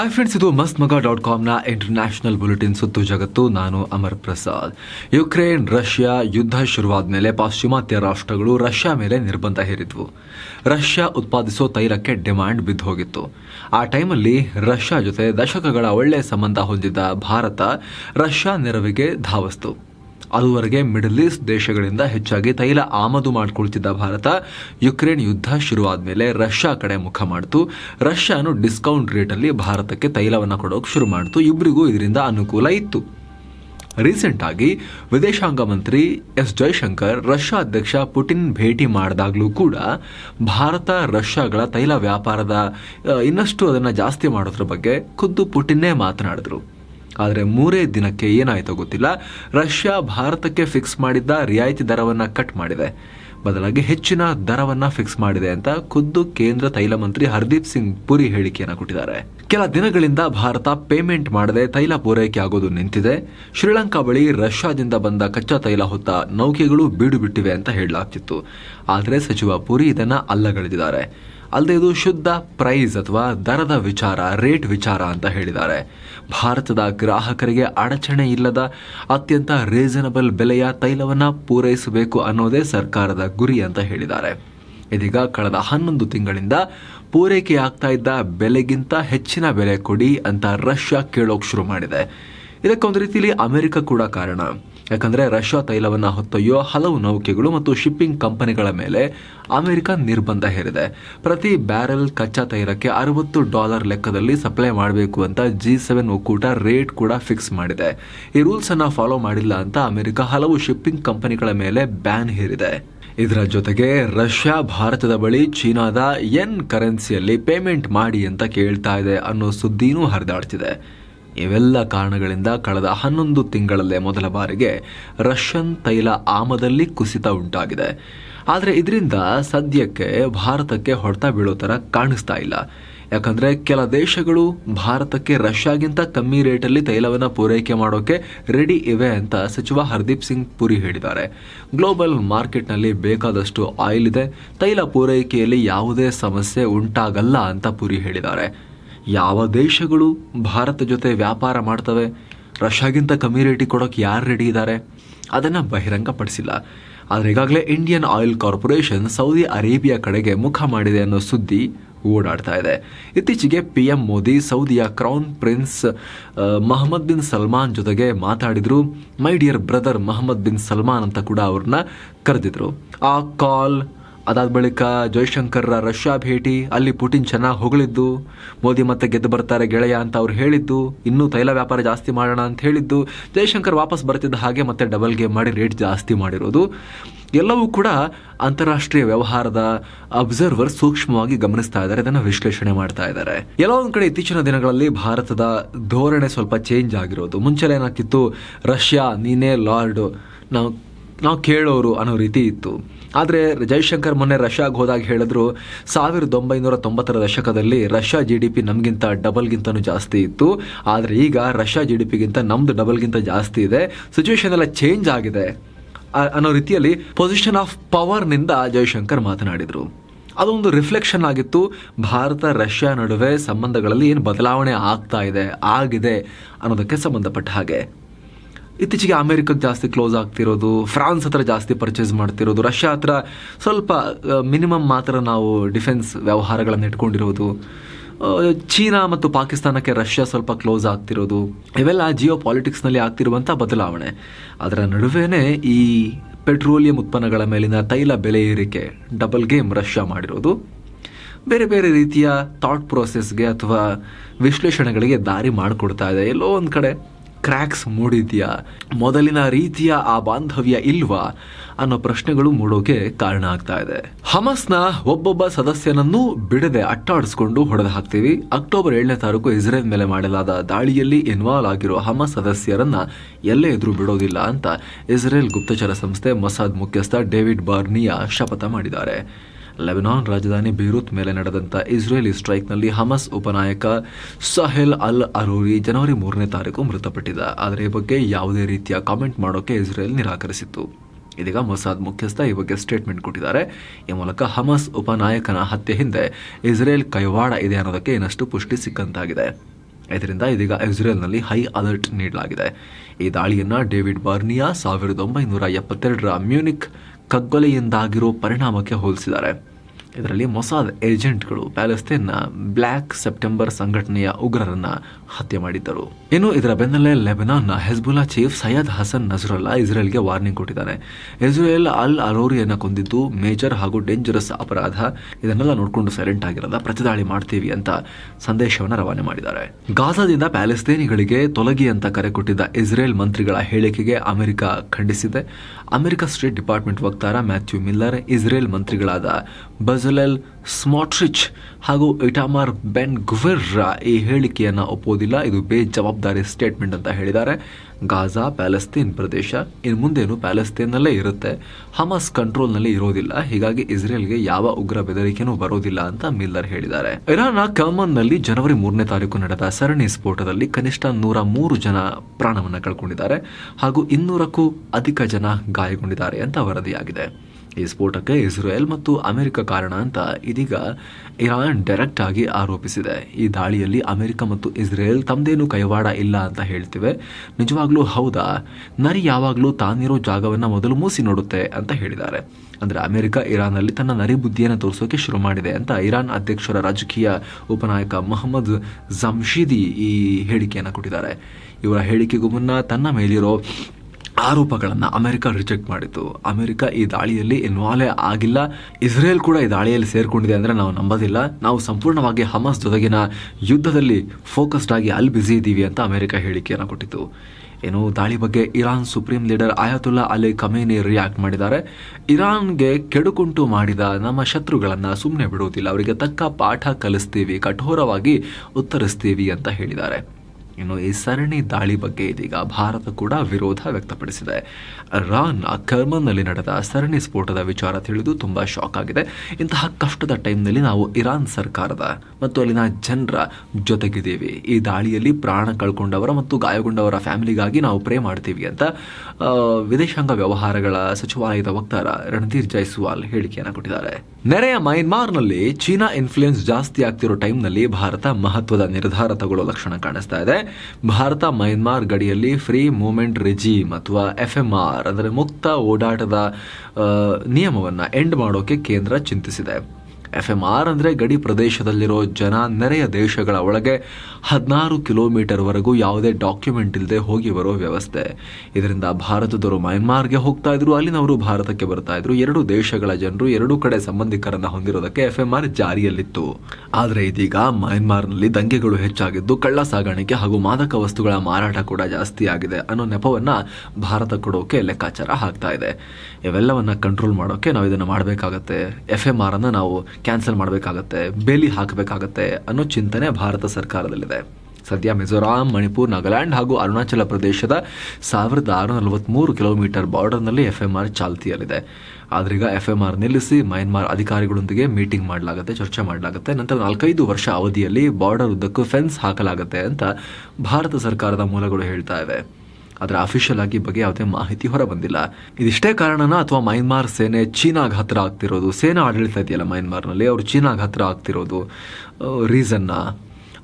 Hi friends ಇದು ಮಸ್ತ್ ಮಗ ಡಾಟ್ ಕಾಮ್ನ ಇಂಟರ್ನ್ಯಾಷನಲ್ ಬುಲೆಟಿನ್ ಸುತ್ತು ಜಗತ್ತು. ನಾನು ಅಮರ್ ಪ್ರಸಾದ್. ಯುಕ್ರೇನ್ ರಷ್ಯಾ ಯುದ್ಧ ಶುರುವಾದ ಮೇಲೆ ಪಾಶ್ಚಿಮಾತ್ಯ ರಾಷ್ಟ್ರಗಳು ರಷ್ಯಾ ಮೇಲೆ ನಿರ್ಬಂಧ ಹೇರಿದ್ವು. ರಷ್ಯಾ ಉತ್ಪಾದಿಸೋ ತೈಲಕ್ಕೆ ಡಿಮ್ಯಾಂಡ್ ಬಿದ್ದು ಹೋಗಿತ್ತು ಆ ಟೈಮಲ್ಲಿ ರಷ್ಯಾ ಜೊತೆ ದಶಕಗಳ ಒಳ್ಳೆಯ ಸಂಬಂಧ ಹೊಂದಿದ್ದ ಭಾರತ ರಷ್ಯಾ ನೆರವಿಗೆ ಧಾವಿಸ್ತು. ಅದುವರೆಗೆ ಮಿಡಲ್ ಈಸ್ಟ್ ದೇಶಗಳಿಂದ ಹೆಚ್ಚಾಗಿ ತೈಲ ಆಮದು ಮಾಡಿಕೊಳ್ತಿದ್ದ ಭಾರತ ಯುಕ್ರೇನ್ ಯುದ್ಧ ಶುರುವಾದ ರಷ್ಯಾ ಕಡೆ ಮುಖ ಮಾಡಿತು. ರಷ್ಯಾನು ಡಿಸ್ಕೌಂಟ್ ರೇಟಲ್ಲಿ ಭಾರತಕ್ಕೆ ತೈಲವನ್ನು ಕೊಡೋಕೆ ಶುರು ಮಾಡಿತು. ಇಬ್ಬರಿಗೂ ಇದರಿಂದ ಅನುಕೂಲ ಇತ್ತು. ರೀಸೆಂಟ್ ಆಗಿ ವಿದೇಶಾಂಗ ಮಂತ್ರಿ ಎಸ್ ಜೈಶಂಕರ್ ರಷ್ಯಾ ಅಧ್ಯಕ್ಷ ಪುಟಿನ್ ಭೇಟಿ ಮಾಡಿದಾಗಲೂ ಕೂಡ ಭಾರತ ರಷ್ಯಾಗಳ ತೈಲ ವ್ಯಾಪಾರದ ಇನ್ನಷ್ಟು ಅದನ್ನು ಜಾಸ್ತಿ ಮಾಡೋದ್ರ ಬಗ್ಗೆ ಖುದ್ದು ಪುಟಿನ್ನೇ ಮಾತನಾಡಿದ್ರು. ಆದರೆ ಮೂರೇ ದಿನಕ್ಕೆ ಏನಾಯಿತು ಗೊತ್ತಿಲ್ಲ. ರಷ್ಯಾ ಭಾರತಕ್ಕೆ ಫಿಕ್ಸ್ ಮಾಡಿದ್ದ ರಿಯಾಯಿತಿ ದರವನ್ನು ಕಟ್ ಮಾಡಿದೆ. ಬದಲಾಗಿ ಹೆಚ್ಚಿನ ದರವನ್ನ ಫಿಕ್ಸ್ ಮಾಡಿದೆ ಅಂತ ಖುದ್ದು ಕೇಂದ್ರ ತೈಲ ಮಂತ್ರಿ ಹರ್ದೀಪ್ ಸಿಂಗ್ ಪುರಿ ಹೇಳಿಕೆಯನ್ನು ಕೊಟ್ಟಿದ್ದಾರೆ. ಕೆಲ ದಿನಗಳಿಂದ ಭಾರತ ಪೇಮೆಂಟ್ ಮಾಡದೆ ತೈಲ ಪೂರೈಕೆ ಆಗೋದು ನಿಂತಿದೆ. ಶ್ರೀಲಂಕಾ ಬಳಿ ರಷ್ಯಾದಿಂದ ಬಂದ ಕಚ್ಚಾ ತೈಲ ಹೊತ್ತ ನೌಕೆಗಳು ಬೀಡು ಬಿಟ್ಟಿವೆ ಅಂತ ಹೇಳಲಾಗ್ತಿತ್ತು. ಆದರೆ ಸಚಿವ ಪುರಿ ಇದನ್ನ ಅಲ್ಲಗಳೆದಿದ್ದಾರೆ. ಅಲ್ಲದೆ ಇದು ಶುದ್ಧ ಪ್ರೈಸ್ ಅಥವಾ ದರದ ವಿಚಾರ, ರೇಟ್ ವಿಚಾರ ಅಂತ ಹೇಳಿದ್ದಾರೆ. ಭಾರತದ ಗ್ರಾಹಕರಿಗೆ ಅಡಚಣೆ ಇಲ್ಲದ ಅತ್ಯಂತ ರೀಸನಬಲ್ ಬೆಲೆಯ ತೈಲವನ್ನು ಪೂರೈಸಬೇಕು ಅನ್ನೋದೇ ಸರ್ಕಾರದ ಗುರಿ ಅಂತ ಹೇಳಿದ್ದಾರೆ. ಇದೀಗ ಕಳೆದ ಹನ್ನೊಂದು ತಿಂಗಳಿಂದ ಪೂರೈಕೆಯಾಗ್ತಾ ಇದ್ದ ಬೆಲೆಗಿಂತ ಹೆಚ್ಚಿನ ಬೆಲೆ ಕೊಡಿ ಅಂತ ರಷ್ಯಾ ಕೇಳೋಕೆ ಶುರು ಮಾಡಿದೆ. ಇದಕ್ಕೊಂದು ರೀತಿಯಲ್ಲಿ ಅಮೆರಿಕ ಕೂಡ ಕಾರಣ. ಯಾಕಂದ್ರೆ ರಷ್ಯಾ ತೈಲವನ್ನ ಹೊತ್ತೊಯ್ಯೋ ಹಲವು ನೌಕೆಗಳು ಮತ್ತು ಶಿಪ್ಪಿಂಗ್ ಕಂಪನಿಗಳ ಮೇಲೆ ಅಮೆರಿಕ ನಿರ್ಬಂಧ ಹೇರಿದೆ. ಪ್ರತಿ ಬ್ಯಾರೆಲ್ ಕಚ್ಚಾ ತೈಲಕ್ಕೆ ಅರವತ್ತು ಡಾಲರ್ ಲೆಕ್ಕದಲ್ಲಿ ಸಪ್ಲೈ ಮಾಡಬೇಕು ಅಂತ ಜಿ ಸೆವೆನ್ ಒಕ್ಕೂಟ ರೇಟ್ ಕೂಡ ಫಿಕ್ಸ್ ಮಾಡಿದೆ. ಈ ರೂಲ್ಸ್ ಅನ್ನ ಫಾಲೋ ಮಾಡಿಲ್ಲ ಅಂತ ಅಮೆರಿಕ ಹಲವು ಶಿಪ್ಪಿಂಗ್ ಕಂಪನಿಗಳ ಮೇಲೆ ಬ್ಯಾನ್ ಹೇರಿದೆ. ಇದರ ಜೊತೆಗೆ ರಷ್ಯಾ, ಭಾರತದ ಬಳಿ ಚೀನಾದ ಎನ್ ಕರೆನ್ಸಿಯಲ್ಲಿ ಪೇಮೆಂಟ್ ಮಾಡಿ ಅಂತ ಕೇಳ್ತಾ ಇದೆ ಅನ್ನೋ ಸುದ್ದಿನೂ ಹರಿದಾಡ್ತಿದೆ. ಇವೆಲ್ಲ ಕಾರಣಗಳಿಂದ ಕಳೆದ ಹನ್ನೊಂದು ತಿಂಗಳಲ್ಲೇ ಮೊದಲ ಬಾರಿಗೆ ರಷ್ಯನ್ ತೈಲ ಆಮದಲ್ಲಿ ಕುಸಿತ ಉಂಟಾಗಿದೆ. ಆದರೆ ಇದರಿಂದ ಸದ್ಯಕ್ಕೆ ಭಾರತಕ್ಕೆ ಹೊಡೆತ ಬೀಳೋ ಥರ ಕಾಣಿಸ್ತಾ ಇಲ್ಲ. ಯಾಕಂದರೆ ಕೆಲ ದೇಶಗಳು ಭಾರತಕ್ಕೆ ರಷ್ಯಾಗಿಂತ ಕಮ್ಮಿ ರೇಟಲ್ಲಿ ತೈಲವನ್ನು ಪೂರೈಕೆ ಮಾಡೋಕ್ಕೆ ರೆಡಿ ಇವೆ ಅಂತ ಸಚಿವ ಹರ್ದೀಪ್ ಸಿಂಗ್ ಪುರಿ ಹೇಳಿದ್ದಾರೆ. ಗ್ಲೋಬಲ್ ಮಾರ್ಕೆಟ್ನಲ್ಲಿ ಬೇಕಾದಷ್ಟು ಆಯಿಲ್ ಇದೆ. ತೈಲ ಪೂರೈಕೆಯಲ್ಲಿ ಯಾವುದೇ ಸಮಸ್ಯೆ ಉಂಟಾಗಲ್ಲ ಅಂತ ಪುರಿ ಹೇಳಿದ್ದಾರೆ. ಯಾವ ದೇಶಗಳು ಭಾರತ ಜೊತೆ ವ್ಯಾಪಾರ ಮಾಡ್ತವೆ? ರಷ್ಯಾಗಿಂತ ಕಮ್ಮಿ ರೇಟಿಗೆ ಕೊಡೋಕೆ ಯಾರು ರೆಡಿ ಇದ್ದಾರೆ ಅದನ್ನು ಬಹಿರಂಗಪಡಿಸಿಲ್ಲ. ಆದರೆ ಈಗಾಗಲೇ Indian oil corporation Saudi Arabia ಕಡೆಗೆ ಮುಖ ಮಾಡಿದೆ ಅನ್ನೋ ಸುದ್ದಿ ಓಡಾಡ್ತಾ ಇದೆ. ಇತ್ತೀಚೆಗೆ P M Modi ಸೌದಿಯ crown prince Mohammed bin Salman ಜೊತೆಗೆ ಮಾತಾಡಿದರು. My dear brother Mohammed bin Salman ಅಂತ ಕೂಡ ಅವ್ರನ್ನ ಕರೆದಿದ್ರು. ಆ ಕಾಲ್ ಅದಾದ ಬಳಿಕ ಜೈಶಂಕರ್ರ ರಷ್ಯಾ ಭೇಟಿ, ಅಲ್ಲಿ ಪುಟಿನ್ ಚೆನ್ನಾಗಿ ಹೊಗಳಿದ್ದು, ಮೋದಿ ಮತ್ತೆ ಗೆದ್ದು ಬರ್ತಾರೆ ಗೆಳೆಯ ಅಂತ ಅವ್ರು ಹೇಳಿದ್ದು, ಇನ್ನೂ ತೈಲ ವ್ಯಾಪಾರ ಜಾಸ್ತಿ ಮಾಡೋಣ ಅಂತ ಹೇಳಿದ್ದು, ಜೈಶಂಕರ್ ವಾಪಸ್ ಬರ್ತಿದ್ದ ಹಾಗೆ ಮತ್ತೆ ಡಬಲ್ ಗೇಮ್ ಮಾಡಿ ರೇಟ್ ಜಾಸ್ತಿ ಮಾಡಿರೋದು. ಎಲ್ಲವೂ ಕೂಡ ಅಂತಾರಾಷ್ಟ್ರೀಯ ವ್ಯವಹಾರದ ಅಬ್ಸರ್ವರ್ ಸೂಕ್ಷ್ಮವಾಗಿ ಗಮನಿಸ್ತಾ ಇದ್ದಾರೆ, ಇದನ್ನು ವಿಶ್ಲೇಷಣೆ ಮಾಡ್ತಾ ಇದ್ದಾರೆ. ಒಂದ್ ಕಡೆ ಇತ್ತೀಚಿನ ದಿನಗಳಲ್ಲಿ ಭಾರತದ ಧೋರಣೆ ಸ್ವಲ್ಪ ಚೇಂಜ್ ಆಗಿರೋದು. ಮುಂಚೆ ಏನಾಗ್ತಿತ್ತು, ರಷ್ಯಾ, ನೀನೇ ಲಾರ್ಡ್, ನಾವು ನಾವು ಕೇಳೋರು ಅನ್ನೋ ರೀತಿ ಇತ್ತು. ಆದರೆ ಜೈಶಂಕರ್ ಮೊನ್ನೆ ರಷ್ಯಾಗೆ ಹೋದಾಗ ಹೇಳಿದ್ರು, ಸಾವಿರದ ಒಂಬೈನೂರ ತೊಂಬತ್ತರ ದಶಕದಲ್ಲಿ ರಷ್ಯಾ ಜಿ ಡಿ ಪಿ ನಮಗಿಂತ ಡಬಲ್ಗಿಂತನೂ ಜಾಸ್ತಿ ಇತ್ತು. ಆದರೆ ಈಗ ರಷ್ಯಾ ಜಿ ಡಿ ಪಿಗಿಂತ ನಮ್ದು ಡಬಲ್ಗಿಂತ ಜಾಸ್ತಿ ಇದೆ. ಸಿಚುವೇಶನ್ ಎಲ್ಲ ಚೇಂಜ್ ಆಗಿದೆ. ಅನ್ನೋ ರೀತಿಯಲ್ಲಿ ಪೊಸಿಷನ್ ಆಫ್ ಪವರ್ನಿಂದ ಜೈಶಂಕರ್ ಮಾತನಾಡಿದರು. ಅದೊಂದು ರಿಫ್ಲೆಕ್ಷನ್ ಆಗಿತ್ತು. ಭಾರತ, ರಷ್ಯಾ ನಡುವೆ ಸಂಬಂಧಗಳಲ್ಲಿ ಏನು ಬದಲಾವಣೆ ಆಗ್ತಾ ಇದೆ, ಆಗಿದೆ ಅನ್ನೋದಕ್ಕೆ ಸಂಬಂಧಪಟ್ಟ ಹಾಗೆ. ಇತ್ತೀಚೆಗೆ ಅಮೆರಿಕಕ್ಕೆ ಜಾಸ್ತಿ ಕ್ಲೋಸ್ ಆಗ್ತಿರೋದು, ಫ್ರಾನ್ಸ್ ಹತ್ರ ಜಾಸ್ತಿ ಪರ್ಚೇಸ್ ಮಾಡ್ತಿರೋದು, ರಷ್ಯಾ ಹತ್ರ ಸ್ವಲ್ಪ ಮಿನಿಮಮ್ ಮಾತ್ರ ನಾವು ಡಿಫೆನ್ಸ್ ವ್ಯವಹಾರಗಳನ್ನು ಇಟ್ಕೊಂಡಿರೋದು. ಚೀನಾ ಮತ್ತು ಪಾಕಿಸ್ತಾನಕ್ಕೆ ರಷ್ಯಾ ಸ್ವಲ್ಪ ಕ್ಲೋಸ್ ಆಗ್ತಿರೋದು. ಇವೆಲ್ಲ ಜಿಯೋ ಪಾಲಿಟಿಕ್ಸ್ನಲ್ಲಿ ಆಗ್ತಿರುವಂಥ ಬದಲಾವಣೆ. ಅದರ ನಡುವೆನೇ ಈ ಪೆಟ್ರೋಲಿಯಂ ಉತ್ಪನ್ನಗಳ ಮೇಲಿನ ತೈಲ ಬೆಲೆ ಏರಿಕೆ, ಡಬಲ್ ಗೇಮ್ ರಷ್ಯಾ ಮಾಡಿರೋದು. ಬೇರೆ ಬೇರೆ ರೀತಿಯ ಥಾಟ್ ಪ್ರೋಸೆಸ್ಗೆ ಅಥವಾ ವಿಶ್ಲೇಷಣೆಗಳಿಗೆ ದಾರಿ ಮಾಡಿಕೊಡ್ತಾ ಇದೆ ಎಲ್ಲೋ ಒಂದು ಕಡೆ. ಕ್ರ್ಯಾಕ್ಸ್ ಮೂಡಿದ್ಯಾ? ಮೊದಲಿನ ರೀತಿಯ ಆ ಬಾಂಧವ್ಯ ಇಲ್ವಾ? ಅನ್ನೋ ಪ್ರಶ್ನೆಗಳು ಮೂಡೋಕೆ ಕಾರಣ ಆಗ್ತಾ ಇದೆ. ಹಮಸ್ನ ಒಬ್ಬೊಬ್ಬ ಸದಸ್ಯನನ್ನು ಬಿಡದೆ ಅಟ್ಟಾಡಿಸ್ಕೊಂಡು ಹೊಡೆದು ಹಾಕ್ತೀವಿ. ಅಕ್ಟೋಬರ್ ಏಳನೇ ತಾರೀಕು ಇಸ್ರೇಲ್ ಮೇಲೆ ಮಾಡಲಾದ ದಾಳಿಯಲ್ಲಿ ಇನ್ವಾಲ್ವ್ ಆಗಿರೋ ಹಮಸ್ ಸದಸ್ಯರನ್ನ ಎಲ್ಲೇ ಎದುರು ಬಿಡೋದಿಲ್ಲ ಅಂತ ಇಸ್ರೇಲ್ ಗುಪ್ತಚರ ಸಂಸ್ಥೆ ಮೊಸಾದ್ ಮುಖ್ಯಸ್ಥ ಡೇವಿಡ್ ಬಾರ್ನಿಯಾ ಶಪಥ ಮಾಡಿದ್ದಾರೆ. ಲೆಬನಾನ್ ರಾಜಧಾನಿ ಬೇರೂತ್ ಮೇಲೆ ನಡೆದಂತ ಇಸ್ರೇಲಿ ಸ್ಟ್ರೈಕ್ನಲ್ಲಿ ಹಮಸ್ ಉಪನಾಯಕ ಸಹೆಲ್ ಅಲ್ ಅರೂರಿ ಜನವರಿ ಮೂರನೇ ತಾರೀಕು ಮೃತಪಟ್ಟಿದ್ದ. ಆದರೆ ಈ ಬಗ್ಗೆ ಯಾವುದೇ ರೀತಿಯ ಕಾಮೆಂಟ್ ಮಾಡೋಕೆ ಇಸ್ರೇಲ್ ನಿರಾಕರಿಸಿತ್ತು. ಇದೀಗ ಮೊಸಾದ್ ಮುಖ್ಯಸ್ಥ ಈ ಬಗ್ಗೆ ಸ್ಟೇಟ್ಮೆಂಟ್ ಕೊಟ್ಟಿದ್ದಾರೆ. ಈ ಮೂಲಕ ಹಮಸ್ ಉಪನಾಯಕನ ಹತ್ಯೆ ಹಿಂದೆ ಇಸ್ರೇಲ್ ಕೈವಾಡ ಇದೆ ಅನ್ನೋದಕ್ಕೆ ಇನ್ನಷ್ಟು ಪುಷ್ಟಿ ಸಿಕ್ಕಂತಾಗಿದೆ. ಇದರಿಂದ ಇದೀಗ ಇಸ್ರೇಲ್ನಲ್ಲಿ ಹೈ ಅಲರ್ಟ್ ನೀಡಲಾಗಿದೆ. ಈ ದಾಳಿಯನ್ನು ಡೇವಿಡ್ ಬರ್ನಿಯಾ ಸಾವಿರದ ಒಂಬೈನೂರ ಎಪ್ಪತ್ತೆರಡರ ಮ್ಯೂನಿಕ್ ಕಗ್ಗೊಲೆಯಿಂದಾಗಿರೋ ಪರಿಣಾಮಕ್ಕೆ ಹೋಲಿಸಿದ್ದಾರೆ. ಇದರಲ್ಲಿ ಮೊಸಾದ್ ಏಜೆಂಟ್ಗಳು ಪ್ಯಾಲೆಸ್ತೇನ್ನ ಬ್ಲ್ಯಾಕ್ ಸೆಪ್ಟೆಂಬರ್ ಸಂಘಟನೆಯ ಉಗ್ರರನ್ನ ಹತ್ಯೆ ಮಾಡಿದ್ದರು. ಇನ್ನು ಇದರ ಬೆನ್ನಲ್ಲೇ ಲೆಬನಾನ್ನ Hezbollah chief Sayyed Hassan Nasrallah ಇಸ್ರೇಲ್ಗೆ warning ಕೊಟ್ಟಿದ್ದಾನೆ. ಇಸ್ರೇಲ್ ಅಲ್ ಅರೋರಿಯನ್ನ ಕೊಂದಿದ್ದು ಮೇಜರ್ ಹಾಗೂ ಡೇಂಜರಸ್ ಅಪರಾಧ. ಇದನ್ನೆಲ್ಲ ನೋಡಿಕೊಂಡು ಸೈಲೆಂಟ್ ಆಗಿರಲ್ಲ ಪ್ರತಿದಾಳಿ ಮಾಡ್ತೀವಿ ಅಂತ ಸಂದೇಶವನ್ನು ರವಾನೆ ಮಾಡಿದ್ದಾರೆ. ಗಾಜಾದಿಂದ ಪ್ಯಾಲೆಸ್ತೇನಿಗಳಿಗೆ ತೊಲಗಿ ಅಂತ ಕರೆ ಕೊಟ್ಟಿದ್ದ ಇಸ್ರೇಲ್ ಮಂತ್ರಿಗಳ ಹೇಳಿಕೆಗೆ ಅಮೆರಿಕ ಖಂಡಿಸಿದೆ. ಅಮೆರಿಕ ಸ್ಟೇಟ್ ಡಿಪಾರ್ಟ್ಮೆಂಟ್ ವಕ್ತಾರ ಮ್ಯಾಥ್ಯೂ ಮಿಲ್ಲರ್, ಇಸ್ರೇಲ್ ಮಂತ್ರಿಗಳಾದ ಬಜಲೆಲ್ ಸ್ಮಾಟ್ರಿಚ್ ಹಾಗೂ ಇಟಾಮಾರ್ ಬೆನ್ ಗುವೆರ್ ಈ ಹೇಳಿಕೆಯನ್ನು ಒಪ್ಪೋದಿಲ್ಲ ಇದು ಬೇಜವಾಬ್ದಾರಿ ಸ್ಟೇಟ್ಮೆಂಟ್ ಅಂತ ಹೇಳಿದ್ದಾರೆ. ಗಾಜಾ, ಪ್ಯಾಲೆಸ್ತೀನ್ ಪ್ರದೇಶ, ಇನ್ನು ಮುಂದೇನು ಪ್ಯಾಲೆಸ್ತೀನ್ನಲ್ಲೇ ಇರುತ್ತೆ. ಹಮಾಸ್ ಕಂಟ್ರೋಲ್ನಲ್ಲಿ ಇರೋದಿಲ್ಲ. ಹೀಗಾಗಿ ಇಸ್ರೇಲ್ಗೆ ಯಾವ ಉಗ್ರ ಬೆದರಿಕೆನೂ ಬರೋದಿಲ್ಲ ಅಂತ ಮಿಲ್ಲರ್ ಹೇಳಿದ್ದಾರೆ. ಇರಾನ್ನ ಕಮನ್ನಲ್ಲಿ ಜನವರಿ ಮೂರನೇ ತಾರೀಕು ನಡೆದ ಸರಣಿ ಸ್ಫೋಟದಲ್ಲಿ ಕನಿಷ್ಠ ನೂರ ಮೂರು ಜನ ಪ್ರಾಣವನ್ನು ಕಳ್ಕೊಂಡಿದ್ದಾರೆ ಹಾಗೂ ಇನ್ನೂರಕ್ಕೂ ಅಧಿಕ ಜನ ಗಾಯಗೊಂಡಿದ್ದಾರೆ ಅಂತ ವರದಿಯಾಗಿದೆ. ಈ ಸ್ಫೋಟಕ್ಕೆ ಇಸ್ರೇಲ್ ಮತ್ತು ಅಮೆರಿಕ ಕಾರಣ ಅಂತ ಇದೀಗ ಇರಾನ್ ಡೈರೆಕ್ಟ್ ಆಗಿ ಆರೋಪಿಸಿದೆ. ಈ ದಾಳಿಯಲ್ಲಿ ಅಮೆರಿಕ ಮತ್ತು ಇಸ್ರೇಲ್ ತಮ್ಮದೇನು ಕೈವಾಡ ಇಲ್ಲ ಅಂತ ಹೇಳ್ತಿವೆ. ನಿಜವಾಗ್ಲೂ ಹೌದಾ? ನರಿ ಯಾವಾಗಲೂ ತಾನಿರೋ ಜಾಗವನ್ನು ಮೊದಲು ಮೂಸಿ ನೋಡುತ್ತೆ ಅಂತ ಹೇಳಿದ್ದಾರೆ. ಅಂದ್ರೆ ಅಮೆರಿಕ ಇರಾನ್ನಲ್ಲಿ ತನ್ನ ನರಿ ಬುದ್ಧಿಯನ್ನು ತೋರಿಸೋಕೆ ಶುರು ಮಾಡಿದೆ ಅಂತ ಇರಾನ್ ಅಧ್ಯಕ್ಷರ ರಾಜಕೀಯ ಉಪನಾಯಕ ಮೊಹಮ್ಮದ್ ಜಮ್ಶೀದಿ ಈ ಹೇಳಿಕೆಯನ್ನು ಕೊಟ್ಟಿದ್ದಾರೆ. ಇವರ ಹೇಳಿಕೆಗೂ ಮುನ್ನ ತನ್ನ ಮೇಲಿರೋ ಆರೋಪಗಳನ್ನು ಅಮೆರಿಕ ರಿಜೆಕ್ಟ್ ಮಾಡಿತ್ತು ಅಮೆರಿಕ ಈ ದಾಳಿಯಲ್ಲಿ ಇನ್ವಾಲ್ವ್ ಆಗಿಲ್ಲ. ಇಸ್ರೇಲ್ ಕೂಡ ಈ ದಾಳಿಯಲ್ಲಿ ಸೇರಿಕೊಂಡಿದೆ ಅಂದ್ರೆ ನಾವು ನಂಬೋದಿಲ್ಲ. ನಾವು ಸಂಪೂರ್ಣವಾಗಿ ಹಮಾಸ್ ಜೊತೆಗಿನ ಯುದ್ಧದಲ್ಲಿ ಫೋಕಸ್ಡ್ ಆಗಿ ಅಲ್ಲಿ ಬ್ಯುಸಿ ಇದ್ದೀವಿ ಅಂತ ಅಮೆರಿಕ ಹೇಳಿಕೆಯನ್ನು ಕೊಟ್ಟಿತ್ತು ಏನು, ದಾಳಿ ಬಗ್ಗೆ Iran supreme leader Ayatollah Ali Khamenei react ಮಾಡಿದ್ದಾರೆ. ಇರಾನ್ಗೆ ಕೆಡುಕುಂಟು ಮಾಡಿದ ನಮ್ಮ ಶತ್ರುಗಳನ್ನು ಸುಮ್ಮನೆ ಬಿಡುವುದಿಲ್ಲ. ಅವರಿಗೆ ತಕ್ಕ ಪಾಠ ಕಲಿಸ್ತೀವಿ, ಕಠೋರವಾಗಿ ಉತ್ತರಿಸ್ತೀವಿ ಅಂತ ಹೇಳಿದ್ದಾರೆ. ಇನ್ನು ಈ ಸರಣಿ ದಾಳಿ ಬಗ್ಗೆ ಇದೀಗ ಭಾರತ ಕೂಡ ವಿರೋಧ ವ್ಯಕ್ತಪಡಿಸಿದೆ. ರಾನ್ ಕರ್ಮನ್ನಲ್ಲಿ ನಡೆದ ಸರಣಿ ಸ್ಫೋಟದ ವಿಚಾರ ತಿಳಿದು ತುಂಬ ಶಾಕ್ ಆಗಿದೆ. ಇಂತಹ ಕಷ್ಟದ ಟೈಮ್ನಲ್ಲಿ ನಾವು ಇರಾನ್ ಸರ್ಕಾರದ ಮತ್ತು ಅಲ್ಲಿನ ಜನರ ಜೊತೆಗಿದ್ದೀವಿ. ಈ ದಾಳಿಯಲ್ಲಿ ಪ್ರಾಣ ಕಳ್ಕೊಂಡವರ ಮತ್ತು ಗಾಯಗೊಂಡವರ ಫ್ಯಾಮಿಲಿಗಾಗಿ ನಾವು ಪ್ರೇ ಮಾಡ್ತೀವಿ ಅಂತ ವಿದೇಶಾಂಗ ವ್ಯವಹಾರಗಳ ಸಚಿವಾಲಯದ ವಕ್ತಾರ ರಣಧೀರ್ ಜೈಸ್ವಾಲ್ ಹೇಳಿಕೆಯನ್ನು ಕೊಟ್ಟಿದ್ದಾರೆ. ನೆರೆಯ ಮಯನ್ಮಾರ್ನಲ್ಲಿ ಚೀನಾ ಇನ್ಫ್ಲೂಯೆನ್ಸ್ ಜಾಸ್ತಿ ಆಗ್ತಿರೋ ಟೈಮ್ನಲ್ಲಿ ಭಾರತ ಮಹತ್ವದ ನಿರ್ಧಾರ ತಗೊಳ್ಳೋ ಲಕ್ಷಣ ಕಾಣಿಸ್ತಾ ಇದೆ. ಭಾರತ ಮಯನ್ಮಾರ್ ಗಡಿಯಲ್ಲಿ ಫ್ರೀ ಮೂವ್ಮೆಂಟ್ ರಿಜೀಮ್ ಅಥವಾ ಎಫ್ ಎಂ ಆರ್ ಅಂದರೆ ಮುಕ್ತ ಓಡಾಟದ ನಿಯಮವನ್ನ ಎಂಡ್ ಮಾಡೋಕೆ ಕೇಂದ್ರ ಚಿಂತಿಸಿದೆ. ಎಫ್ ಎಂ ಆರ್ ಅಂದರೆ ಗಡಿ ಪ್ರದೇಶದಲ್ಲಿರೋ ಜನ ನೆರೆಯ ದೇಶಗಳ ಒಳಗೆ ಹದಿನಾರು ಕಿಲೋಮೀಟರ್ವರೆಗೂ ಯಾವುದೇ ಡಾಕ್ಯುಮೆಂಟ್ ಇಲ್ಲದೆ ಹೋಗಿ ಬರೋ ವ್ಯವಸ್ಥೆ. ಇದರಿಂದ ಭಾರತದವರು ಮ್ಯಾನ್ಮಾರ್ಗೆ ಹೋಗ್ತಾ ಇದ್ರು, ಅಲ್ಲಿನವರು ಭಾರತಕ್ಕೆ ಬರ್ತಾ ಇದ್ರು. ಎರಡು ದೇಶಗಳ ಜನರು ಎರಡೂ ಕಡೆ ಸಂಬಂಧಿಕರನ್ನು ಹೊಂದಿರೋದಕ್ಕೆ ಎಫ್ ಎಂ ಆರ್ ಜಾರಿಯಲ್ಲಿತ್ತು. ಆದರೆ ಇದೀಗ ಮಯನ್ಮಾರ್ನಲ್ಲಿ ದಂಗೆಗಳು ಹೆಚ್ಚಾಗಿದ್ದು, ಕಳ್ಳ ಸಾಗಾಣಿಕೆ ಹಾಗೂ ಮಾದಕ ವಸ್ತುಗಳ ಮಾರಾಟ ಕೂಡ ಜಾಸ್ತಿ ಆಗಿದೆ ಅನ್ನೋ ನೆಪವನ್ನು ಭಾರತ ಕೊಡೋಕೆ ಲೆಕ್ಕಾಚಾರ ಆಗ್ತಾ ಇದೆ. ಇವೆಲ್ಲವನ್ನ ಕಂಟ್ರೋಲ್ ಮಾಡೋಕೆ ನಾವು ಇದನ್ನು ಮಾಡಬೇಕಾಗತ್ತೆ. ಎಫ್ ಎಂ ಆರ್ ಅನ್ನ ನಾವು ಕ್ಯಾನ್ಸಲ್ ಮಾಡಬೇಕಾಗತ್ತೆ, ಬೇಲಿ ಹಾಕಬೇಕಾಗತ್ತೆ ಅನ್ನೋ ಚಿಂತನೆ ಭಾರತ ಸರ್ಕಾರದಲ್ಲಿದೆ. ಸದ್ಯ ಮಿಜೋರಾಂ, ಮಣಿಪುರ್, ನಾಗಾಲ್ಯಾಂಡ್ ಹಾಗೂ ಅರುಣಾಚಲ ಪ್ರದೇಶದ ಸಾವಿರದ ಆರು ನಲವತ್ತ್ಮೂರು ಕಿಲೋಮೀಟರ್ ಬಾರ್ಡರ್ನಲ್ಲಿ ಎಫ್ ಎಂ ಆರ್ ಚಾಲ್ತಿಯಲ್ಲಿದೆ. ಆದ್ರೀಗ ಎಫ್ ಎಂ ಆರ್ ನಿಲ್ಲಿಸಿ ಮಯನ್ಮಾರ್ ಅಧಿಕಾರಿಗಳೊಂದಿಗೆ ಮೀಟಿಂಗ್ ಮಾಡಲಾಗುತ್ತೆ, ಚರ್ಚೆ ಮಾಡಲಾಗುತ್ತೆ. ನಂತರ ನಾಲ್ಕೈದು ವರ್ಷ ಅವಧಿಯಲ್ಲಿ ಬಾರ್ಡರ್ ಉದ್ದಕ್ಕೂ ಫೆನ್ಸ್ ಹಾಕಲಾಗುತ್ತೆ ಅಂತ ಭಾರತ ಸರ್ಕಾರದ ಮೂಲಗಳು ಹೇಳ್ತಾ ಇವೆ ಆದರೆ ಅಫಿಷಿಯಲ್ ಆಗಿ ಬಗ್ಗೆ ಯಾವುದೇ ಮಾಹಿತಿ ಹೊರ ಬಂದಿಲ್ಲ ಇದಿಷ್ಟೇ ಕಾರಣನ ಅಥವಾ ಮಯನ್ಮಾರ್ ಸೇನೆ ಚೀನಾಗ ಹತ್ರ ಆಗ್ತಿರೋದು. ಸೇನಾ ಆಡಳಿತ ಇದೆಯಲ್ಲ ಮಯನ್ಮಾರ್ನಲ್ಲಿ ಅವರು ಚೀನಾಗ ಹತ್ರ ಆಗ್ತಿರೋದು ರೀಸನ್ನ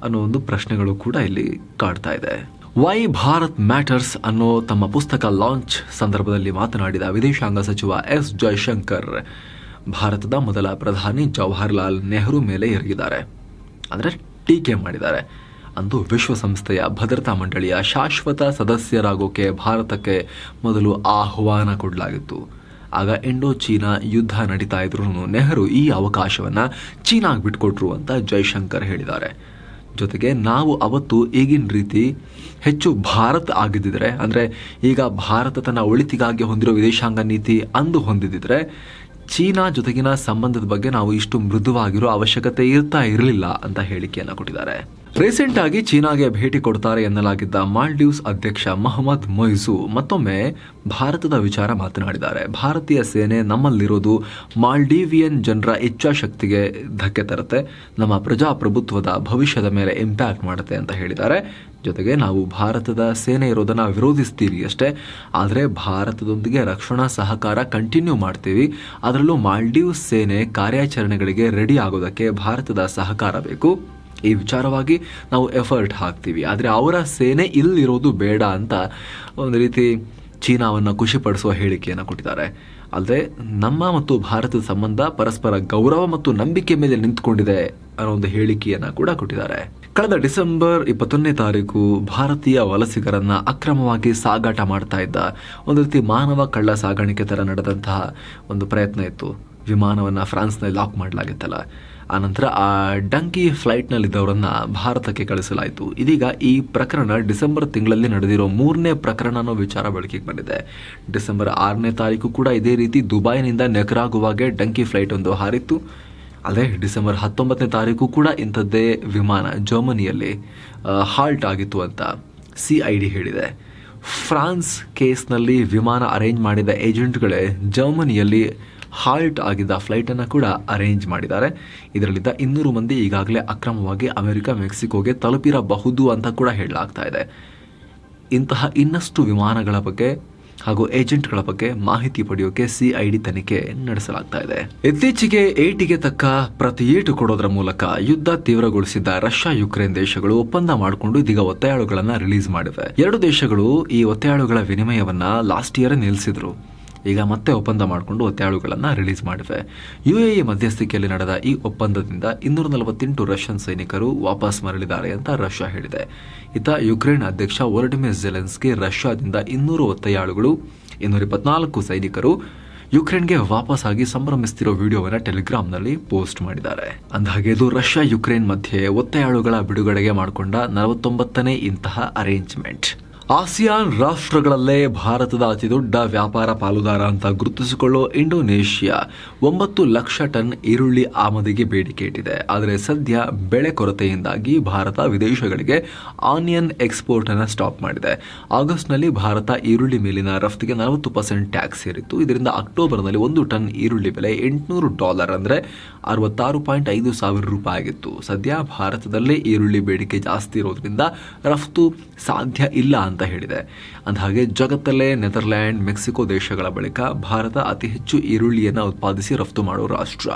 ಅನ್ನೋ ಒಂದು ಪ್ರಶ್ನೆಗಳು ಕೂಡ ಇಲ್ಲಿ ಕಾಡ್ತಾ ಇದೆ. ವೈ ಭಾರತ್ ಮ್ಯಾಟರ್ಸ್ ಅನ್ನೋ ತಮ್ಮ ಪುಸ್ತಕ ಲಾಂಚ್ ಸಂದರ್ಭದಲ್ಲಿ ಮಾತನಾಡಿದ ವಿದೇಶಾಂಗ ಸಚಿವ ಎಸ್ ಜಯಶಂಕರ್ ಭಾರತದ ಮೊದಲ ಪ್ರಧಾನಿ ಜವಾಹರ್ಲಾಲ್ ನೆಹರು ಮೇಲೆ ಎರಗಿದ್ದಾರೆ. ಅಂದರೆ ಟೀಕೆ ಮಾಡಿದ್ದಾರೆ. ಅಂದು ವಿಶ್ವಸಂಸ್ಥೆಯ ಭದ್ರತಾ ಮಂಡಳಿಯ ಶಾಶ್ವತ ಸದಸ್ಯರಾಗೋಕೆ ಭಾರತಕ್ಕೆ ಮೊದಲು ಆಹ್ವಾನ ಕೊಡಲಾಗಿತ್ತು. ಆಗ ಇಂಡೋ ಚೀನಾ ಯುದ್ಧ ನಡೀತಾ ಇದ್ರೂ ನೆಹರು ಈ ಅವಕಾಶವನ್ನು ಚೀನಾಗೆ ಬಿಟ್ಕೊಟ್ರು ಅಂತ ಜೈಶಂಕರ್ ಹೇಳಿದ್ದಾರೆ. ಜೊತೆಗೆ ನಾವು ಅವತ್ತು ಈಗಿನ ರೀತಿ ಹೆಚ್ಚು ಭಾರತ ಆಗಿದ್ದಿದ್ರೆ, ಅಂದರೆ ಈಗ ಭಾರತ ತನ್ನ ಒಳಿತಿಗಾಗಿ ಹೊಂದಿರೋ ವಿದೇಶಾಂಗ ನೀತಿ ಅಂದು ಹೊಂದಿದ್ದಿದ್ರೆ, ಚೀನಾ ಜೊತೆಗಿನ ಸಂಬಂಧದ ಬಗ್ಗೆ ನಾವು ಇಷ್ಟು ಮೃದುವಾಗಿರೋ ಅವಶ್ಯಕತೆ ಇರ್ತಾ ಇರಲಿಲ್ಲ ಅಂತ ಹೇಳಿಕೆಯನ್ನು ಕೊಟ್ಟಿದ್ದಾರೆ. ರೀಸೆಂಟ್ ಆಗಿ ಚೀನಾಗೆ ಭೇಟಿ ಕೊಡ್ತಾರೆ ಎನ್ನಲಾಗಿದ್ದ ಮಾಲ್ಡೀವ್ಸ್ ಅಧ್ಯಕ್ಷ ಮೊಹಮ್ಮದ್ ಮೊಯ್ಸು ಮತ್ತೊಮ್ಮೆ ಭಾರತದ ವಿಚಾರ ಮಾತನಾಡಿದ್ದಾರೆ. ಭಾರತೀಯ ಸೇನೆ ನಮ್ಮಲ್ಲಿರೋದು ಮಾಲ್ಡೀವಿಯನ್ ಜನರ ಇಚ್ಛಾಶಕ್ತಿಗೆ ಧಕ್ಕೆ ತರುತ್ತೆ. ನಮ್ಮ ಪ್ರಜಾಪ್ರಭುತ್ವದ ಭವಿಷ್ಯದ ಮೇಲೆ ಇಂಪ್ಯಾಕ್ಟ್ ಮಾಡುತ್ತೆ ಅಂತ ಹೇಳಿದ್ದಾರೆ. ಜೊತೆಗೆ ನಾವು ಭಾರತದ ಸೇನೆ ಇರೋದನ್ನು ವಿರೋಧಿಸ್ತೀವಿ ಅಷ್ಟೇ. ಆದರೆ ಭಾರತದೊಂದಿಗೆ ರಕ್ಷಣಾ ಸಹಕಾರ ಕಂಟಿನ್ಯೂ ಮಾಡ್ತೀವಿ. ಅದರಲ್ಲೂ ಮಾಲ್ಡೀವ್ಸ್ ಸೇನೆ ಕಾರ್ಯಾಚರಣೆಗಳಿಗೆ ರೆಡಿ ಆಗೋದಕ್ಕೆ ಭಾರತದ ಸಹಕಾರ ಬೇಕು. ಈ ವಿಚಾರವಾಗಿ ನಾವು ಎಫರ್ಟ್ ಹಾಕ್ತೀವಿ. ಆದರೆ ಅವರ ಸೇನೆ ಇಲ್ಲಿರೋದು ಬೇಡ ಅಂತ ಒಂದು ರೀತಿ ಚೀನಾವನ್ನು ಖುಷಿಪಡಿಸುವ ಹೇಳಿಕೆಯನ್ನು ಕೊಟ್ಟಿದ್ದಾರೆ. ಅಲ್ಲದೆ ನಮ್ಮ ಮತ್ತು ಭಾರತದ ಸಂಬಂಧ ಪರಸ್ಪರ ಗೌರವ ಮತ್ತು ನಂಬಿಕೆ ಮೇಲೆ ನಿಂತುಕೊಂಡಿದೆ ಅನ್ನೋ ಒಂದು ಹೇಳಿಕೆಯನ್ನು ಕೂಡ ಕೊಟ್ಟಿದ್ದಾರೆ. ಕಳೆದ ಡಿಸೆಂಬರ್ ಇಪ್ಪತ್ತೊಂದನೇ ತಾರೀಕು ಭಾರತೀಯ ವಲಸಿಗರನ್ನ ಅಕ್ರಮವಾಗಿ ಸಾಗಾಟ ಮಾಡ್ತಾ ಇದ್ದ ಒಂದು ರೀತಿ ಮಾನವ ಕಳ್ಳ ಸಾಗಾಣಿಕೆ ಥರ ನಡೆದಂತಹ ಒಂದು ಪ್ರಯತ್ನ ಇತ್ತು. ವಿಮಾನವನ್ನು ಫ್ರಾನ್ಸ್ನಲ್ಲಿ ಲಾಕ್ ಮಾಡಲಾಗಿತ್ತಲ್ಲ. ಆನಂತರ ಆ ಡಂಕಿ ಫ್ಲೈಟ್ನಲ್ಲಿದ್ದವರನ್ನ ಭಾರತಕ್ಕೆ ಕಳಿಸಲಾಯಿತು. ಇದೀಗ ಈ ಪ್ರಕರಣ ಡಿಸೆಂಬರ್ ತಿಂಗಳಲ್ಲಿ ನಡೆದಿರೋ ಮೂರನೇ ಪ್ರಕರಣ ಅನ್ನೋ ವಿಚಾರ ಬೆಳಕಿಗೆ ಬಂದಿದೆ. ಡಿಸೆಂಬರ್ ಆರನೇ ತಾರೀಕು ಕೂಡ ಇದೇ ರೀತಿ ದುಬೈನಿಂದ ನೆಕರಾಗುವಾಗೆ ಡಂಕಿ ಫ್ಲೈಟ್ ಒಂದು ಹಾರಿತ್ತು. ಅದೇ ಡಿಸೆಂಬರ್ ಹತ್ತೊಂಬತ್ತನೇ ತಾರೀಕು ಕೂಡ ಇಂಥದ್ದೇ ವಿಮಾನ ಜರ್ಮನಿಯಲ್ಲಿ ಹಾಲ್ಟ್ ಆಗಿತ್ತು ಅಂತ ಸಿ ಐ ಡಿ ಹೇಳಿದೆ. ಫ್ರಾನ್ಸ್ ಕೇಸ್ನಲ್ಲಿ ವಿಮಾನ ಅರೇಂಜ್ ಮಾಡಿದ ಏಜೆಂಟ್ಗಳೇ ಜರ್ಮನಿಯಲ್ಲಿ ಹಾಲ್ಟ್ ಆಗಿದ್ದ ಫ್ಲೈಟನ್ನು ಕೂಡ ಅರೇಂಜ್ ಮಾಡಿದ್ದಾರೆ. ಇದರಲ್ಲಿದ್ದ ಇನ್ನೂರು ಮಂದಿ ಈಗಾಗಲೇ ಅಕ್ರಮವಾಗಿ ಅಮೆರಿಕ, ಮೆಕ್ಸಿಕೋಗೆ ತಲುಪಿರಬಹುದು ಅಂತ ಕೂಡ ಹೇಳಲಾಗ್ತಾ ಇದೆ. ಇಂತಹ ಇನ್ನಷ್ಟು ವಿಮಾನಗಳ ಬಗ್ಗೆ ಹಾಗೂ ಏಜೆಂಟ್ಗಳ ಬಗ್ಗೆ ಮಾಹಿತಿ ಪಡೆಯೋಕೆ ಸಿಐಡಿ ತನಿಖೆ ನಡೆಸಲಾಗ್ತಾ ಇದೆ. ಇತ್ತೀಚೆಗೆ ಏಟಿಗೆ ತಕ್ಕ ಪ್ರತಿ ಏಟು ಕೊಡೋದ್ರ ಮೂಲಕ ಯುದ್ಧ ತೀವ್ರಗೊಳಿಸಿದ್ದ ರಷ್ಯಾ, ಯುಕ್ರೇನ್ ದೇಶಗಳು ಒಪ್ಪಂದ ಮಾಡಿಕೊಂಡು ಇದೀಗ ಒತ್ತೆಯಾಳುಗಳನ್ನ ರಿಲೀಸ್ ಮಾಡಿವೆ. ಎರಡು ದೇಶಗಳು ಈ ಒತ್ತೆಯಾಳುಗಳ ವಿನಿಮಯವನ್ನ ಲಾಸ್ಟ್ ಇಯರ್ ನಿಲ್ಲಿಸಿದ್ರು ಈಗ ಮತ್ತೆ ಒಪ್ಪಂದ ಮಾಡಿಕೊಂಡು ಒತ್ತೆಯಾಳುಗಳನ್ನು ರಿಲೀಸ್ ಮಾಡಿವೆ. ಯುಎಇ ಮಧ್ಯಸ್ಥಿಕೆಯಲ್ಲಿ ನಡೆದ ಈ ಒಪ್ಪಂದದಿಂದ ಇನ್ನೂರ ನಲವತ್ತೆಂಟು ರಷ್ಯನ್ ಸೈನಿಕರು ವಾಪಸ್ ಮರಳಿದ್ದಾರೆ ಅಂತ ರಷ್ಯಾ ಹೇಳಿದೆ. ಇತ್ತ ಯುಕ್ರೇನ್ ಅಧ್ಯಕ್ಷ ವೊಲಡಿಮಿರ್ ಜೆಲೆನ್ಸ್ಕಿ ರಷ್ಯಾದಿಂದ ಇನ್ನೂರು ಒತ್ತೆಯಾಳುಗಳು ಇನ್ನೂರ ಇಪ್ಪತ್ನಾಲ್ಕು ಸೈನಿಕರು ಯುಕ್ರೇನ್ಗೆ ವಾಪಸ್ ಆಗಿ ಸಂಭ್ರಮಿಸ್ತಿರೋ ವಿಡಿಯೋವನ್ನು ಟೆಲಿಗ್ರಾಮ್ನಲ್ಲಿ ಪೋಸ್ಟ್ ಮಾಡಿದ್ದಾರೆ. ಅಂದಹಾಗೆ ಇದು ರಷ್ಯಾ ಯುಕ್ರೇನ್ ಮಧ್ಯೆ ಒತ್ತೆಯಾಳುಗಳ ಬಿಡುಗಡೆಗೆ ಮಾಡಿಕೊಂಡ ನಲವತ್ತೊಂಬತ್ತನೇ ಇಂತಹ ಅರೇಂಜ್ಮೆಂಟ್ ಆಸಿಯಾನ್ ರಾಷ್ಟ್ರಗಳಲ್ಲೇ ಭಾರತದ ಅತಿದೊಡ್ಡ ವ್ಯಾಪಾರ ಪಾಲುದಾರ ಅಂತ ಗುರುತಿಸಿಕೊಳ್ಳೋ ಇಂಡೋನೇಷ್ಯಾ ಒಂಬತ್ತು ಲಕ್ಷ ಟನ್ ಈರುಳ್ಳಿ ಆಮದಿಗೆ ಬೇಡಿಕೆ ಇಟ್ಟಿದೆ. ಆದರೆ ಸದ್ಯ ಬೆಳೆ ಕೊರತೆಯಿಂದಾಗಿ ಭಾರತ ವಿದೇಶಗಳಿಗೆ ಆನಿಯನ್ ಎಕ್ಸ್ಪೋರ್ಟ್ ಅನ್ನು ಸ್ಟಾಪ್ ಮಾಡಿದೆ. ಆಗಸ್ಟ್ನಲ್ಲಿ ಭಾರತ ಈರುಳ್ಳಿ ಮೇಲಿನ ರಫ್ತಿಗೆ ನಲವತ್ತು ಪರ್ಸೆಂಟ್ ಟ್ಯಾಕ್ಸ್ ಸೇರಿತ್ತು ಇದರಿಂದ ಅಕ್ಟೋಬರ್ನಲ್ಲಿ ಒಂದು ಟನ್ ಈರುಳ್ಳಿ ಬೆಲೆ ಎಂಟುನೂರು ಡಾಲರ್ ಅಂದರೆ ಅರವತ್ತಾರು ಪಾಯಿಂಟ್ ಐದು ಸಾವಿರ ರೂಪಾಯಿ ಆಗಿತ್ತು ಸದ್ಯ ಭಾರತದಲ್ಲೇ ಈರುಳ್ಳಿ ಬೇಡಿಕೆ ಜಾಸ್ತಿ ಇರೋದ್ರಿಂದ ರಫ್ತು ಸಾಧ್ಯ ಇಲ್ಲ ಅಂತ ಹೇಳಿದೆ. ಅಂದಹಾಗೆ, ಜಗತ್ತಲ್ಲೇ ನೆದರ್ಲ್ಯಾಂಡ್, ಮೆಕ್ಸಿಕೋ ದೇಶಗಳ ಬಳಿಕ ಭಾರತ ಅತಿ ಹೆಚ್ಚು ಈರುಳ್ಳಿಯನ್ನು ಉತ್ಪಾದಿಸಿ ರಫ್ತು ಮಾಡೋ ರಾಷ್ಟ್ರ.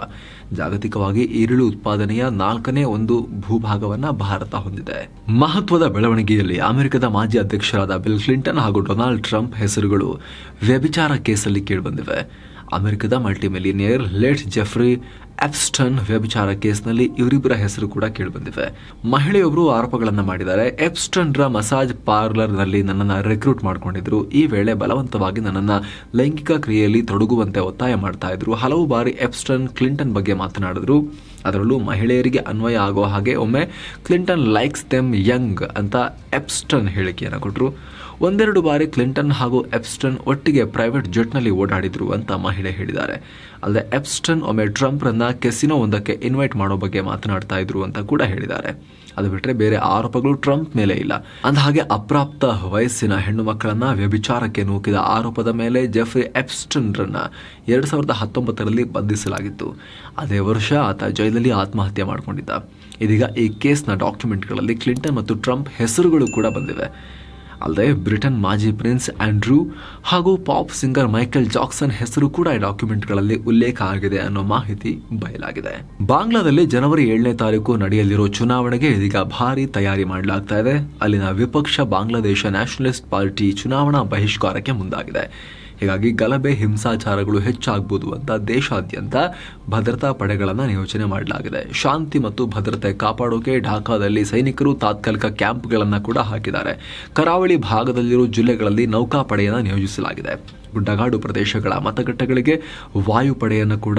ಜಾಗತಿಕವಾಗಿ ಈರುಳ್ಳಿ ಉತ್ಪಾದನೆಯ ನಾಲ್ಕನೇ ಒಂದು ಭೂಭಾಗವನ್ನು ಭಾರತ ಹೊಂದಿದೆ. ಮಹತ್ವದ ಬೆಳವಣಿಗೆಯಲ್ಲಿ ಅಮೆರಿಕದ ಮಾಜಿ ಅಧ್ಯಕ್ಷರಾದ ಬಿಲ್ ಕ್ಲಿಂಟನ್ ಹಾಗೂ ಡೊನಾಲ್ಡ್ ಟ್ರಂಪ್ ಹೆಸರುಗಳು ವ್ಯಭಿಚಾರ ಕೇಸಲ್ಲಿ ಕೇಳಿಬಂದಿವೆ ಅಮೆರಿಕದ ಮಲ್ಟಿಮಿಲಿನಿಯರ್ ಲೇಟ್ ಜೆಫ್ರಿ ಎಪ್ಸ್ಟನ್ ವ್ಯಭಿಚಾರ ಕೇಸ್ನಲ್ಲಿ ಇವರಿಬ್ಬರ ಹೆಸರು ಕೂಡ ಕೇಳಿಬಂದಿವೆ. ಮಹಿಳೆಯೊಬ್ಬರು ಆರೋಪಗಳನ್ನು ಮಾಡಿದ್ದಾರೆ. ಎಪ್ಸ್ಟನ್ರ ಮಸಾಜ್ ಪಾರ್ಲರ್ನಲ್ಲಿ ನನ್ನನ್ನು ರೆಕ್ರೂಟ್ ಮಾಡಿಕೊಂಡಿದ್ರು. ಈ ವೇಳೆ ಬಲವಂತವಾಗಿ ನನ್ನನ್ನು ಲೈಂಗಿಕ ಕ್ರಿಯೆಯಲ್ಲಿ ತೊಡಗುವಂತೆ ಒತ್ತಾಯ ಮಾಡ್ತಾ ಇದ್ರು. ಹಲವು ಬಾರಿ ಎಪ್ಸ್ಟನ್ ಕ್ಲಿಂಟನ್ ಬಗ್ಗೆ ಮಾತನಾಡಿದ್ರು. ಅದರಲ್ಲೂ ಮಹಿಳೆಯರಿಗೆ ಅನ್ವಯ ಆಗೋ ಹಾಗೆ ಒಮ್ಮೆ ಕ್ಲಿಂಟನ್ ಲೈಕ್ಸ್ ದೆಮ್ ಯಂಗ್ ಅಂತ ಎಪ್ಸ್ಟನ್ ಹೇಳಿಕೆಯನ್ನು ಕೊಟ್ಟರು ಒಂದೆರಡು ಬಾರಿ ಕ್ಲಿಂಟನ್ ಹಾಗೂ ಎಪ್ಸ್ಟನ್ ಒಟ್ಟಿಗೆ ಪ್ರೈವೇಟ್ ಜೆಟ್ನಲ್ಲಿ ಓಡಾಡಿದ್ರು ಅಂತ ಮಹಿಳೆ ಹೇಳಿದ್ದಾರೆ. ಅಲ್ಲದೆ ಎಪ್ಸ್ಟನ್ ಒಮ್ಮೆ ಟ್ರಂಪ್ರನ್ನ ಕೆಸಿನೋ ಒಂದಕ್ಕೆ ಇನ್ವೈಟ್ ಮಾಡೋ ಬಗ್ಗೆ ಮಾತನಾಡ್ತಾ ಇದ್ರು ಅಂತ ಕೂಡ ಹೇಳಿದ್ದಾರೆ. ಅದು ಬಿಟ್ಟರೆ ಬೇರೆ ಆರೋಪಗಳು ಟ್ರಂಪ್ ಮೇಲೆ ಇಲ್ಲ. ಅಂದಹಾಗೆ ಅಪ್ರಾಪ್ತ ವಯಸ್ಸಿನ ಹೆಣ್ಣು ಮಕ್ಕಳನ್ನ ವ್ಯಭಿಚಾರಕ್ಕೆ ನೂಕಿದ ಆರೋಪದ ಮೇಲೆ ಜೆಫ್ರಿ ಎಪ್ಸ್ಟನ್ರನ್ನ ಎರಡು ಸಾವಿರದ ಹತ್ತೊಂಬತ್ತರಲ್ಲಿ ಬಂಧಿಸಲಾಗಿತ್ತು. ಅದೇ ವರ್ಷ ಆತ ಜೈಲಲ್ಲಿ ಆತ್ಮಹತ್ಯೆ ಮಾಡಿಕೊಂಡಿದ್ದ. ಇದೀಗ ಈ ಕೇಸ್ನ ಡಾಕ್ಯುಮೆಂಟ್ಗಳಲ್ಲಿ ಕ್ಲಿಂಟನ್ ಮತ್ತು ಟ್ರಂಪ್ ಹೆಸರುಗಳು ಕೂಡ ಬಂದಿವೆ. ಅಲ್ಲದೆ ಬ್ರಿಟನ್ ಮಾಜಿ ಪ್ರಿನ್ಸ್ ಆಂಡ್ರೂ ಹಾಗೂ ಪಾಪ್ ಸಿಂಗರ್ ಮೈಕೆಲ್ ಜಾಕ್ಸನ್ ಹೆಸರು ಕೂಡ ಈ ಡಾಕ್ಯುಮೆಂಟ್ಗಳಲ್ಲಿ ಉಲ್ಲೇಖ ಆಗಿದೆ ಅನ್ನೋ ಮಾಹಿತಿ ಬಯಲಾಗಿದೆ. ಬಾಂಗ್ಲಾದಲ್ಲಿ ಜನವರಿ ಏಳನೇ ತಾರೀಕು ನಡೆಯಲಿರೋ ಚುನಾವಣೆಗೆ ಇದೀಗ ಭಾರಿ ತಯಾರಿ ಮಾಡಲಾಗ್ತಾ ಇದೆ. ಅಲ್ಲಿನ ವಿಪಕ್ಷ ಬಾಂಗ್ಲಾದೇಶ ನ್ಯಾಷನಲಿಸ್ಟ್ ಪಾರ್ಟಿ ಚುನಾವಣಾ ಬಹಿಷ್ಕಾರಕ್ಕೆ ಮುಂದಾಗಿದೆ. ಹೀಗಾಗಿ ಗಲಭೆ, ಹಿಂಸಾಚಾರಗಳು ಹೆಚ್ಚಾಗಬಹುದು ಅಂತ ದೇಶಾದ್ಯಂತ ಭದ್ರತಾ ಪಡೆಗಳನ್ನು ನಿಯೋಜನೆ ಮಾಡಲಾಗಿದೆ. ಶಾಂತಿ ಮತ್ತು ಭದ್ರತೆ ಕಾಪಾಡೋಕೆ ಢಾಕಾದಲ್ಲಿ ಸೈನಿಕರು ತಾತ್ಕಾಲಿಕ ಕ್ಯಾಂಪ್ಗಳನ್ನು ಕೂಡ ಹಾಕಿದ್ದಾರೆ. ಕರಾವಳಿ ಭಾಗದಲ್ಲಿರುವ ಜಿಲ್ಲೆಗಳಲ್ಲಿ ನೌಕಾಪಡೆಯನ್ನು ನಿಯೋಜಿಸಲಾಗಿದೆ. ಗುಡ್ಡಗಾಡು ಪ್ರದೇಶಗಳ ಮತಗಟ್ಟೆಗಳಿಗೆ ವಾಯುಪಡೆಯನ್ನು ಕೂಡ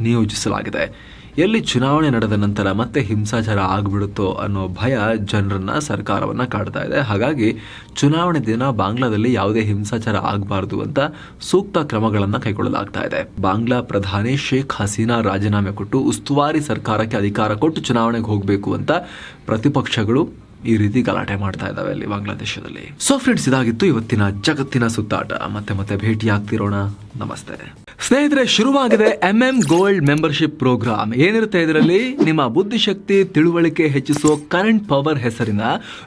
ನಿಯೋಜಿಸಲಾಗಿದೆ. ಎಲ್ಲಿ ಚುನಾವಣೆ ನಡೆದ ನಂತರ ಮತ್ತೆ ಹಿಂಸಾಚಾರ ಆಗ್ಬಿಡುತ್ತೋ ಅನ್ನೋ ಭಯ ಜನರನ್ನ ಸರ್ಕಾರವನ್ನ ಕಾಡ್ತಾ ಇದೆ. ಹಾಗಾಗಿ ಚುನಾವಣೆ ದಿನ ಬಾಂಗ್ಲಾದಲ್ಲಿ ಯಾವುದೇ ಹಿಂಸಾಚಾರ ಆಗಬಾರದು ಅಂತ ಸೂಕ್ತ ಕ್ರಮಗಳನ್ನು ಕೈಗೊಳ್ಳಲಾಗ್ತಾ ಇದೆ. ಬಾಂಗ್ಲಾ ಪ್ರಧಾನಿ ಶೇಖ್ ಹಸೀನಾ ರಾಜೀನಾಮೆ ಕೊಟ್ಟು ಉಸ್ತುವಾರಿ ಸರ್ಕಾರಕ್ಕೆ ಅಧಿಕಾರ ಕೊಟ್ಟು ಚುನಾವಣೆಗೆ ಹೋಗಬೇಕು ಅಂತ ಪ್ರತಿಪಕ್ಷಗಳು ಈ ರೀತಿ ಗಲಾಟೆ ಮಾಡ್ತಾ ಇದ್ದಾವೆ ಅಲ್ಲಿ ಬಾಂಗ್ಲಾದೇಶದಲ್ಲಿ. ಸೊ ಫ್ರೆಂಡ್ಸ್ ಇದಾಗಿತ್ತು ಇವತ್ತಿನ ಜಗತ್ತಿನ ಸುತ್ತಾಟ. ಮತ್ತೆ ಮತ್ತೆ ಭೇಟಿ ಆಗ್ತಿರೋಣ ನಮಸ್ತೆ. ಸ್ನೇಹಿತರೆ, ಶುರುವಾಗಿದೆ M M gold membership programme ಏನಿರುತ್ತೆ ಇದರಲ್ಲಿ? ನಿಮ್ಮ ಬುದ್ಧಿಶಕ್ತಿ, ತಿಳುವಳಿಕೆ ಹೆಚ್ಚಿಸೋ ಕರೆಂಟ್ ಪವರ್ ಹೆಸರಿನ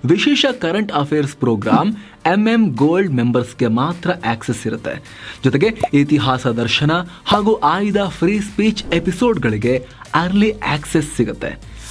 ವಿಶೇಷ current affairs programme M M gold ಮೆಂಬರ್ಸ್ಗೆ ಮಾತ್ರ ಆಕ್ಸೆಸ್ ಇರುತ್ತೆ. ಜೊತೆಗೆ ಇತಿಹಾಸ ದರ್ಶನ ಹಾಗೂ ಆಯ್ದ ಫ್ರೀ ಸ್ಪೀಚ್ ಎಪಿಸೋಡ್ಗಳಿಗೆ ಅರ್ಲಿ ಆಕ್ಸೆಸ್ ಸಿಗುತ್ತೆ.